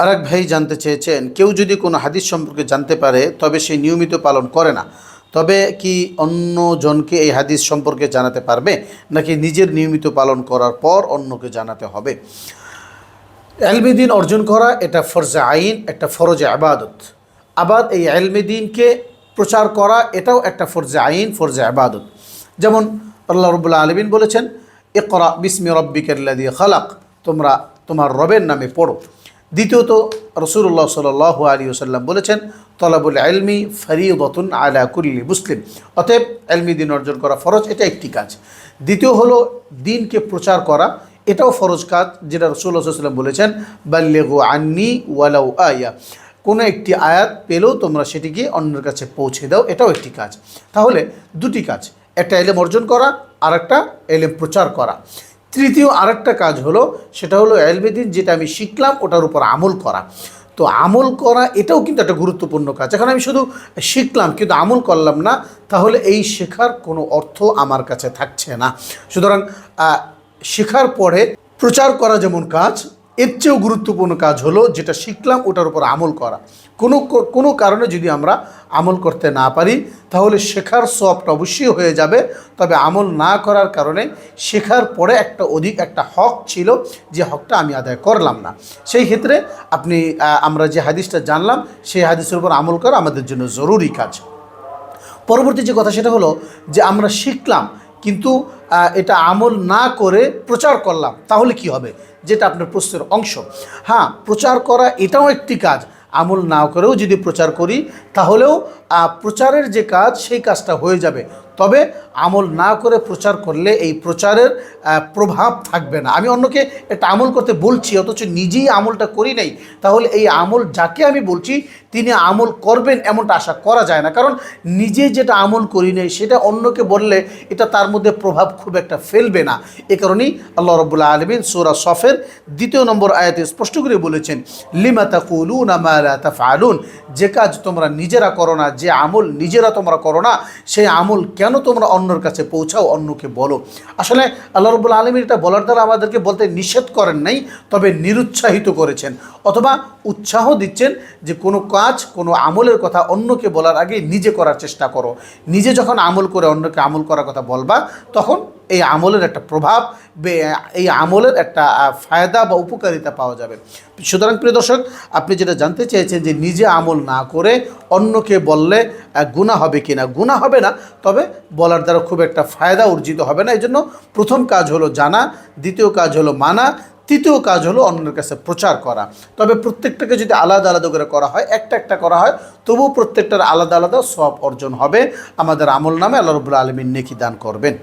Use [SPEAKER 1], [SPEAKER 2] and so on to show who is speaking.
[SPEAKER 1] আরেক ভাই জানতে চেয়েছেন, কেউ যদি কোনো হাদিস সম্পর্কে জানতে পারে, তবে সে নিয়মিত পালন করে না। তবে কি অন্য জনকে এই হাদিস সম্পর্কে জানাতে পারবে, নাকি নিজের নিয়মিত পালন করার পর অন্যকে জানাতে হবে? এলমেদিন অর্জন করা, এটা ফরজে আইন, একটা ফরজে আবাদত। আবার এই এলমেদিনকে প্রচার করা, এটাও একটা ফরজে আইন, ফরজে আবাদত। যেমন আল্লাহ রবুল্লা আলমিন বলেছেন, ইকরা বিসমি রব্বিকাল্লাদি খালাক তোমরা তোমার রবের নামে পড়ো। দ্বিতীয়ত রসুল্লাহ সাল আলী ওসাল্লাম বলেছেন, তলাবুল আলমি ফরিদতুন আলা কুল্লি মুসলিম। অতএব এলমি দিন অর্জন করা ফরজ, এটা একটি কাজ। দ্বিতীয় হলো দিনকে প্রচার করা, এটাও ফরজ কাজ, যেটা রসুল্লাহ সাল্লাম বলেছেন, বাল্লেগু আন্নি ওয়ালাউ আয়া। কোনো একটি আয়াত পেলেও তোমরা সেটিকে অন্যের কাছে পৌঁছে দাও, এটাও একটি কাজ। তাহলে দুটি কাজ, একটা এলেম অর্জন করা আর একটা এলেম প্রচার করা। তৃতীয় আরেকটা কাজ হলো, সেটা হলো আয়ুর্বেদিন যেটা আমি শিখলাম, ওটার উপর আমল করা। তো আমল করা, এটাও কিন্তু একটা গুরুত্বপূর্ণ কাজ। এখন আমি শুধু শিখলাম, কিন্তু আমল করলাম না, তাহলে এই শেখার কোনো অর্থ আমার কাছে থাকছে না। সুতরাং শেখার পরে প্রচার করা যেমন কাজ এর চেয়েও গুরুত্বপূর্ণ কাজ হলো যেটা শিখলাম, ওটার উপর আমল করা। কোনো কোনো কারণে যদি আমরা আমল করতে না পারি, তাহলে শেখার সবটা অবশ্যই হয়ে যাবে। তবে আমল না করার কারণে শেখার পরে একটা অধিক, একটা হক ছিল যে হকটা আমি আদায় করলাম না। সেই ক্ষেত্রে আপনি আমরা যে হাদিসটা জানলাম, সেই হাদিসের উপর আমল করা আমাদের জন্য জরুরি কাজ। পরবর্তী যে কথা সেটা হলো যে আমরা শিখলাম কিন্তু এটা আমল না করে প্রচার করলাম, তাহলে কি হবে? যেটা আপনার প্রশ্নের অংশ। হ্যাঁ প্রচার করা এটাও একটি কাজ। আমল না করেও যদি প্রচার করি, তাহলেও প্রচারের যে কাজ, সেই কাজটা হয়ে যাবে। তবে আমল না করে প্রচার করলে এই প্রচারের প্রভাব থাকবে না। আমি অন্যকে এটা আমল করতে বলছি, অথচ নিজেই আমলটা করি নাই। তাহলে এই আমল যাকে আমি বলছি, তিনি আমল করবেন এমনটা আশা করা যায় না। কারণ নিজে যেটা আমল করি নাই, সেটা অন্যকে বললে এটা তার মধ্যে প্রভাব খুব একটা ফেলবে না। এ কারণেই আল্লাহ রবুল্লা আলমিন সৌরা সফের দ্বিতীয় নম্বর আয়াতে স্পষ্ট করে বলেছেন, লিমা তাকুলুন আমালা তাফআলুন। যে কাজ তোমরা নিজেরা করো না, যে আমল নিজেরা তোমরা করো না, সেই আমল কেন তোমরা অন্যর কাছে পৌঁছাও, অন্যকে বলো? আসলে আল্লাহ রবুল্লা আলমীর এটা বলার দ্বারা আমাদেরকে বলতে নিষেধ করেন নাই, তবে নিরুৎসাহিত করেছেন। অথবা উৎসাহ দিচ্ছেন যে কোনো কাজ, কোনো আমলের কথা অন্যকে বলার আগে নিজে করার চেষ্টা করো। নিজে যখন আমল করে অন্যকে আমল করার কথা বলবা, তখন এই আমলের একটা প্রভাব এই আমলের একটা ফায়দা বা উপকারিতা পাওয়া যাবে। সুতরাং প্রিয় দর্শক, আপনি যেটা জানতে চেয়েছেন যে নিজে আমল না করে অন্যকে বললে গুনাহ হবে কি না গুণা হবে না, তবে বলার দ্বারা খুব একটা ফায়দা অর্জিত হবে না। এই জন্য প্রথম কাজ হলো জানা, দ্বিতীয় কাজ হলো মানা, তৃতীয় কাজ হলো অন্যের কাছে প্রচার করা। তবে প্রত্যেকটাকে যদি আলাদা আলাদা করে করা হয়, একটা একটা করা হয়, তবুও প্রত্যেকটার আলাদা আলাদা সব অর্জন হবে। আমাদের আমল নামে আল্লাহ রবুল্লা আলমিন নেকি দান করবেন।